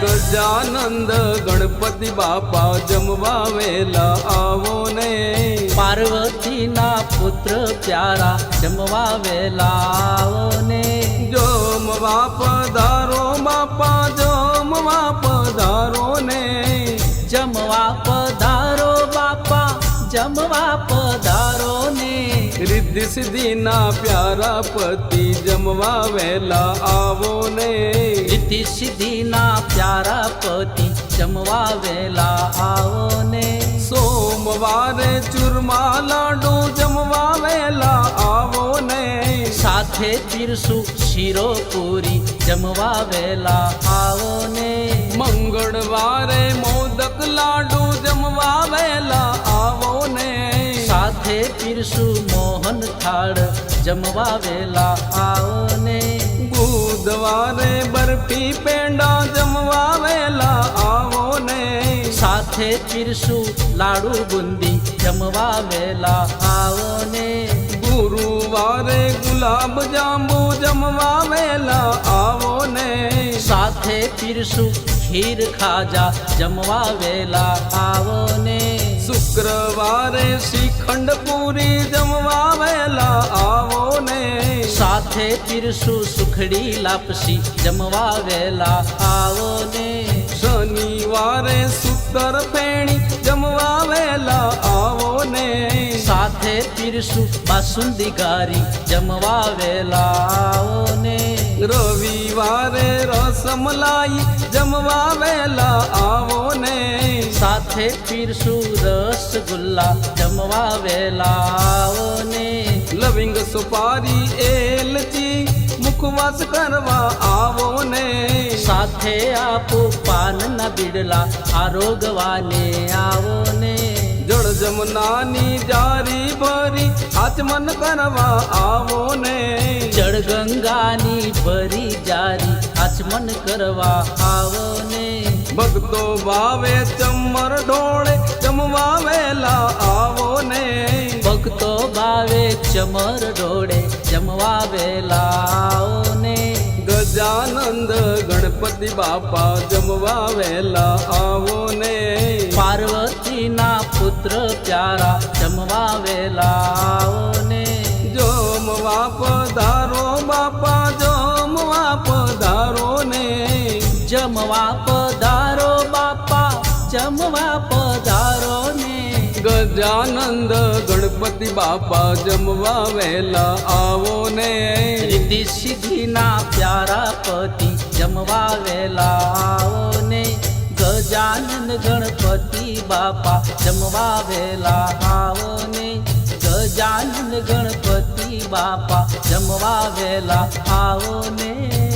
ગજાનંદ ગણપતિ બાપા જમવા વેલા આવો ને. પાર્વતીના પુત્ર પ્યારા જમવા વેલા આવો ને. જમવા પધારો બાપા જમવા પધારો ને. જમવા પધારો બાપા જમવા પધારો ને. રિદ્ધિ સિદ્ધિના પ્યારા પતિ જમવા વેલા આવો ને. રીતિ સિદ્ધિના પ્યારા પતિ જમવા વેલા આવો ને. સોમવારે ચૂરમા લાડુ જમવા વેલા આવો ને. સાથે પીરસુ શીરો પૂરી જમવા વેલા આવો ને. મંગળવારે મોદક લાડુ જમવા વેલા આવો ને. સાથે પીરસુ મોહન થાળ જમવા વેલા આવો ને. બુધવારે બરફી પેંડા જમવા વેલા આવો ને. સાથે ચીરશું લાડુ બુંદી જમવા વેલા આવો ને. ગુરુવારે ગુલાબ જાંબુ જમવા વેલા આવો ને. સાથે પીરશું ખીર ખાજા જમવા વેલા આવો ને. શુક્રવારે શ્રીખંડ પૂરી જમવા વેલા આવો સાથે પીરસું સુખડી લાપસી જમવા વેલા આવો ને શનિવારે સુતર ફેણી જમવા વેલા આવો ને સાથે પીરસું બાસુંદી ગારી જમવા વેલા આવો ને રવિવારે રસમલાઈ જમવા વેલા આવો ને સાથે પીરસું રસગુલ્લા જમવા વેલા આવો લવિંગ સુપારી એલચી મુખવાસ કરવા આવો ને સાથે આપો પાનના બીડલા આરોગવાને આવો ને જળ જમનાની જારી ભરી આચમન કરવા આવો ને જળ ગંગાની ભરી જારી આચમન કરવા આવો ને ભક્તો ભાવે ચમર ઢોળે જમવા વેલા આવો ને. ભક્તો વાવે ચમર ઢોળે જમવા વેલા આવો ને. ગજાનંદ ગણપતિ બાપા જમવા વેલા આવો ને. પાર્વતીના પુત્ર પ્યારા જમવા વેલા આવો ગજાનંદ ગણપતિ બાપા જમવા વેલા આવો ને રીતિ સિદ્ધિના પ્યારા પતિ જમવા વેલા આવો ને ગજાનંદ ગણપતિ બાપા જમવા વેલા આવો ને ગજાનંદ ગણપતિ બાપા જમવા વેલા આવો ને